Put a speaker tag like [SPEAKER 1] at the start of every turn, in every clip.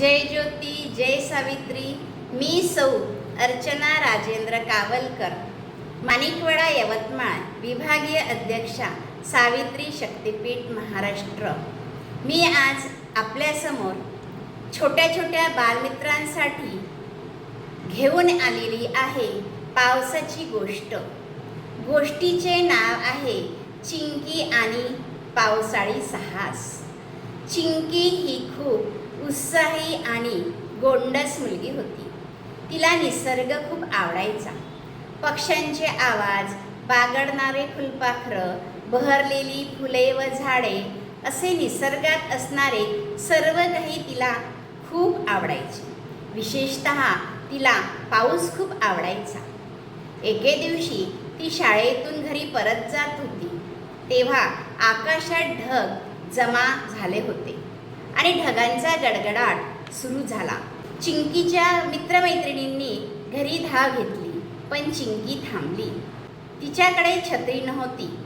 [SPEAKER 1] जय ज्योती जय सावित्री मी सौ अर्चना राजेंद्र कावलकर. माणिकवाडा यवतमाळ विभागीय अध्यक्षा सावित्री शक्तिपीठ महाराष्ट्र. मी आज आपल्यासमोर छोट्या छोट्या बालमित्रांसाठी घेऊन आलेली आहे पावसाची गोष्ट. गोष्टीचे नाव आहे चिंकी आणि पावसाळी साहस. चिंकी ही खूप उत्साही आणि गोंडस मुलगी होती. तिला निसर्ग खूप आवडायचा. पक्ष्यांचे आवाज बागडणारे फुलपाखरं बहरलेली फुले व झाडे असे निसर्गात असणारे सर्व काही तिला खूप आवडायचे. विशेषत तिला पाऊस खूप आवडायचा. एके दिवशी ती शाळेतून घरी परत जात होती. तेव्हा आकाशात ढग जमा झाले होते. आणि ढगांचा गडगडाट सुरू झाला. चिंकीच्या मित्रमैत्रिणींनी घरी धाव घेतली पण चिंकी थांबली. तिच्याकडे छत्री नव्हती.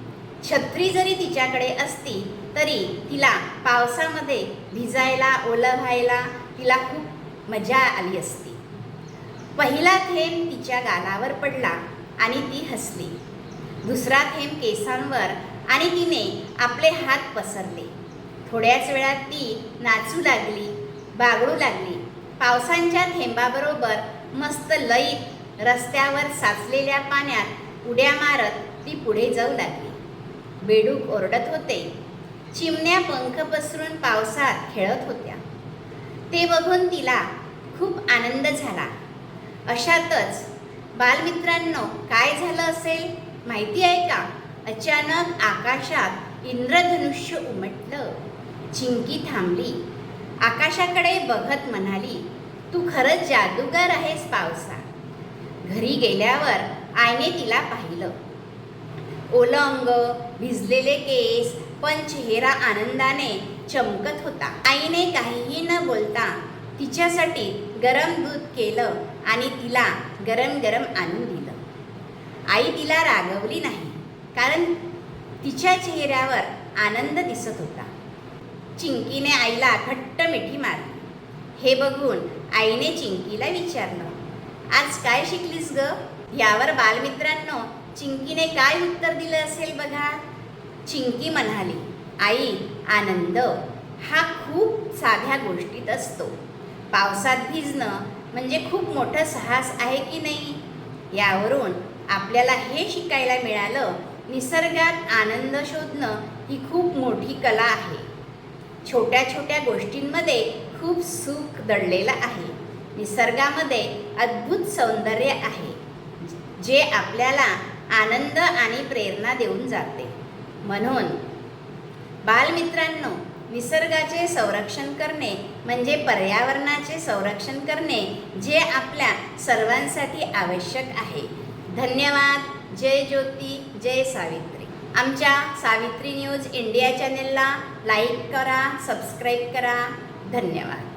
[SPEAKER 1] छत्री जरी तिच्याकडे असती तरी तिला पावसामध्ये भिजायला ओलं व्हायला तिला खूप मजा आली असती. पहिला थेंब तिच्या गालावर पडला आणि ती हसली. दुसरा थेंब केसांवर आणि तिने आपले हात पसरले. थोड्याच वेळात ती नाचू लागली बागडू लागली. पावसांच्या थेंबाबरोबर मस्त लईत रस्त्यावर साचलेल्या पाण्यात उड्या मारत ती पुढे जाऊ लागली. बेडूक ओरडत होते. चिमण्या पंख पसरून पावसात खेळत होत्या. ते बघून तिला खूप आनंद झाला. अशातच बालमित्रांनो काय झालं असेल? माहिती आहे का? अचानक आकाशात इंद्रधनुष्य उमटलं. चिंकी थांबली. आकाशाकडे बघत म्हणाली तू खरंच जादूगार आहेस पावसा. घरी गेल्यावर आईने तिला पाहिलं. ओलं अंग भिजलेले केस पण चेहरा आनंदाने चमकत होता. आईने काहीही न बोलता तिच्यासाठी गरम दूध केलं आणि तिला गरम गरम आणून दिलं. आई तिला रागवली नाही कारण तिच्या चेहऱ्यावर आनंद दिसत होता. चिंकीने आईला घट्ट मिठी मारली. हे बघून आईने चिंकीला विचारलं आज काय शिकलीस ग? यावर बालमित्रांनो चिंकीने काय उत्तर दिलं असेल बघा? चिंकी म्हणाली आई आनंद हा खूप साध्या गोष्टीत असतो. पावसात भिजणं म्हणजे खूप मोठं साहस आहे की नाही? यावरून आपल्याला हे शिकायला मिळालं निसर्गात आनंद शोधणं ही खूप मोठी कला आहे. छोट्या छोट्या गोष्टींमध्ये खूप सुख दडलेलं आहे. निसर्गामध्ये अद्भुत सौंदर्य आहे जे आपल्याला आनंद आणि प्रेरणा देऊन जाते. म्हणून बालमित्रांनो निसर्गाचे संरक्षण करणे म्हणजे पर्यावरणाचे संरक्षण करणे जे आपल्या सर्वांसाठी आवश्यक आहे. धन्यवाद. जय ज्योती जय सावित्री. आमच्या सावित्री न्यूज इंडिया चॅनेलला लाईक करा सबस्क्राईब करा. धन्यवाद.